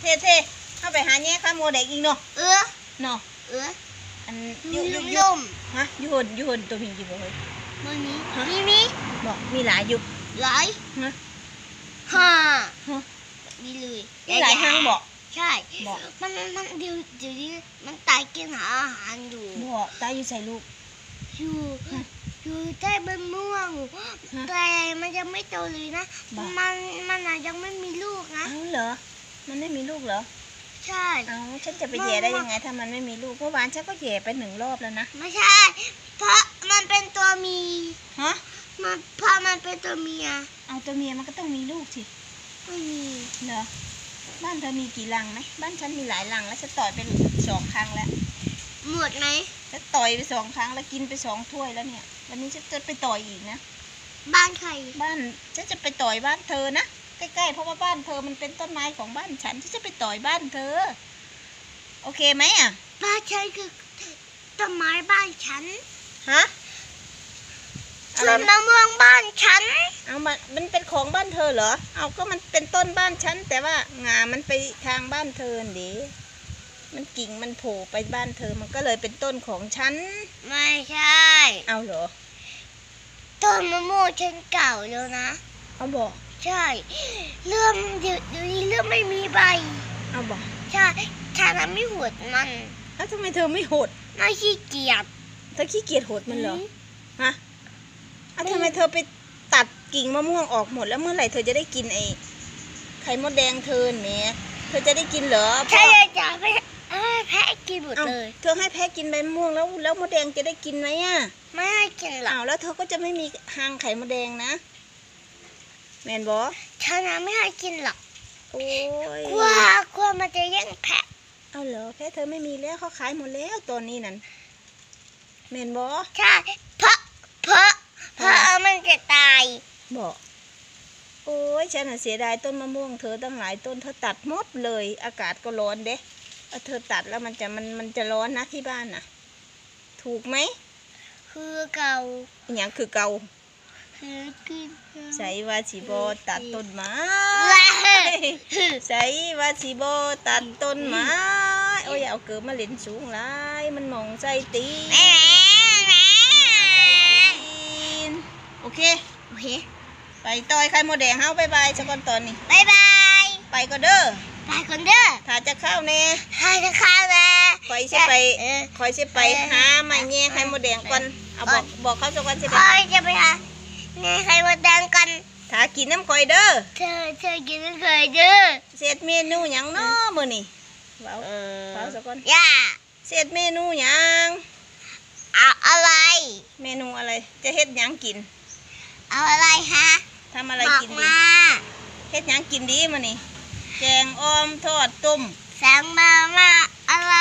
เท่เท่เข้าไปหาแง่ข้ามโมเด็กอีกเนาะเออเนาะเอออันยุยุยยุมยุยมฮะอยูหนอยูหนตัวพิงกี่บ่เฮ้ยมันมีฮะมีมีบอกมีหลายอยู่หลายฮะห้าฮะมีเลยมีหลายห้างบอกใช่บอกมันมันเดี๋ยวเดี๋ยวนี้มันตายกินหาอาหารอยู่บอกตาอยู่ใส่ลูกอยู่ฮะอยู่ใต้ใบม่วงฮะแต่มันยังไม่โตเลยนะบอกมันมันอะยังไม่มีลูกนะเอ้าเหรอ มันไม่มีลูกเหรอใช่ เอ้าฉันจะไปแย่ได้ยังไงถ้ามันไม่มีลูกเมื่อวานฉันก็แย่ไปหนึ่งรอบแล้วนะไม่ใช่ เพราะมันเป็นตัวเมีฮะมันเพราะมันเป็นตัวเมีย เอาตัวเมียมันก็ต้องมีลูกสิไม่มีเหรอบ้านเธอมีกี่รังไหมบ้านฉันมีหลายรังแล้วฉันต่อยไปสองครั้งแล้วหมดไหมฉันต่อยไปสองครั้งแล้วกินไปสองถ้วยแล้วเนี่ยวันนี้ฉันจะไปต่อยอีกนะบ้านใครบ้านฉันจะไปต่อยบ้านเธอนะ ใกล้ๆเพราะว่าบ้านเธอมันเป็นต้นไม้ของบ้านฉันฉันจะไปต่อยบ้านเธอ โอเคไหมอะบ้านฉันคือต้นไม้บ้านฉันฮะอะต้ไรนนะมะม่วงบ้านฉันเอามามันเป็นของบ้านเธอเหรอ เอาก็มันเป็นต้นบ้านฉันแต่ว่างามันไปทางบ้านเธอดิมันกิ่งมันโผล่ไปบ้านเธอมันก็เลยเป็นต้นของฉัน ไม่ใช่ เอาเหรอ ต้นมะม่วงฉันเก่าแล้วนะ เอาบอก ใช่ เริ่มเดี๋ยวเดี๋ยวนี้เริ่มไม่มีใบ เอาบอกใช่ฉันน่ะไม่หวดมันแล้วทำไมเธอไม่หดไม่ขี้เกียจเธอขี้เกียจหดมันเหรอฮะเอาทำไมเธอไปตัดกิ่งมะม่วงออกหมดแล้วเมื่อไหร่เธอจะได้กินไอ้ไข่มดแดงเธอเนี่ยเธอจะได้กินเหรอใช่พ่อจะไปให้แพะกินหมดเอ้าเลย เธอให้แพะกินใบมะม่วงแล้วแล้วมดแดงจะได้กินไหมอะ ไม่ให้กินหรอกอ้าวแล้วเธอก็จะไม่มีหางไข่มดแดงนะ แมนบอฉันน่ะไม่ให้กินหรอกโอ้ยกลัวกลัวมันจะแย่งแพะเอาเหรอแพะเธอไม่มีแล้วเขาขายหมดแล้วตอนนี้นั่นแมนบอใช่เพราะเพราะเพราะมันจะตายบอกโอ้ยฉันน่ะเสียดายต้นมะม่วงเธอตั้งหลายต้นเธอตัดหมดเลย อากาศก็ร้อนเด้เอาเธอตัดแล้วมันจะมันมันจะร้อนนะที่บ้านน่ะ ถูกไหม คือเก่าอหย่างคือเกาคือกิน ใส่ว่าสีบอตัดต้นไม้ว้าใส่ว่าสีบอตัดต้นไม้โอ้ยอย่าเอาเกิดมาเล่นสูงหลายมันหมองใจตีนแม่แม่ตีนโอเคโอเคไปต่อยไข่มดแดงเฮาบายบายสักก่อนตอนนี้บายบายไปก็เด้อไปคนเด้อถ้าจะเข้าแน่ให้จะข้าวนะคอยสิไปเออคอยสิไปหาไม้แง่ไข่มดแดงก่อนเอาบอกบอกเขาสักก่อนสิคไปอยจะไปหา ในใครมาดังกันถ้ากินน้ำคอยเด้อเธอเธอกินเคยเด้อเสร็จเมนูหยังเนาะมื้อนี้เว้าเว้าสักก่อนย่าเสร็จเมนูหยังเอาอะไร เมนูอะไร จะเฮ็ดหยังกิน เอาอะไรฮะทำอะไรบอกกินดีมาเฮ็ดหยังกินดีมื้อนี้แกงอ้อมทอดต้มแสงมามาอะไร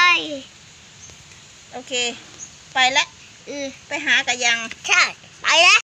โอเค ไปละเออไปหากะยัง ใช่ ไปแล้ว